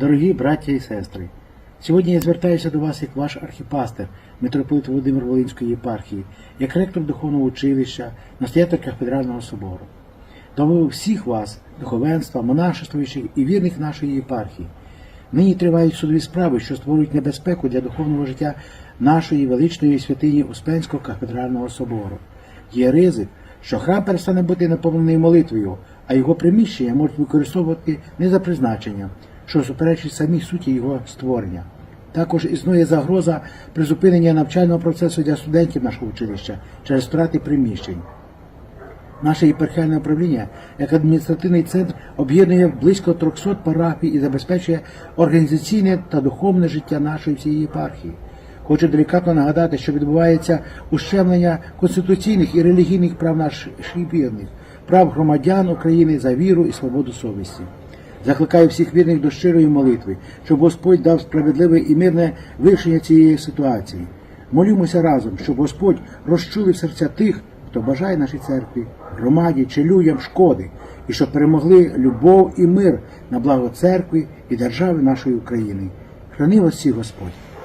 Дорогі браття і сестри, сьогодні я звертаюся до вас як ваш архіпастер, митрополит Володимир Волинської єпархії, як ректор духовного училища, настоятель кафедрального собору. До всіх вас, духовенства, монашествуючих і вірних нашої єпархії. Нині тривають судові справи, що створюють небезпеку для духовного життя нашої величної святині Успенського кафедрального собору. Є ризик, що храм перестане бути наповнений молитвою, а його приміщення можуть використовувати не за призначенням, що суперечить самій суті його створення. Також існує загроза призупинення навчального процесу для студентів нашого училища через втрати приміщень. Наше єпархіальне управління як адміністративний центр об'єднує близько 300 парафій і забезпечує організаційне та духовне життя нашої всієї єпархії. Хочу делікатно нагадати, що відбувається ущемлення конституційних і релігійних прав наших вірних, прав громадян України за віру і свободу совісті. Закликаю всіх вірних до щирої молитви, щоб Господь дав справедливе і мирне вирішення цієї ситуації. Молімося разом, щоб Господь розчулив серця тих, хто бажає нашій церкві, громаді чи людям шкоди, і щоб перемогли любов і мир на благо церкви і держави нашої України. Храни вас всіх Господь!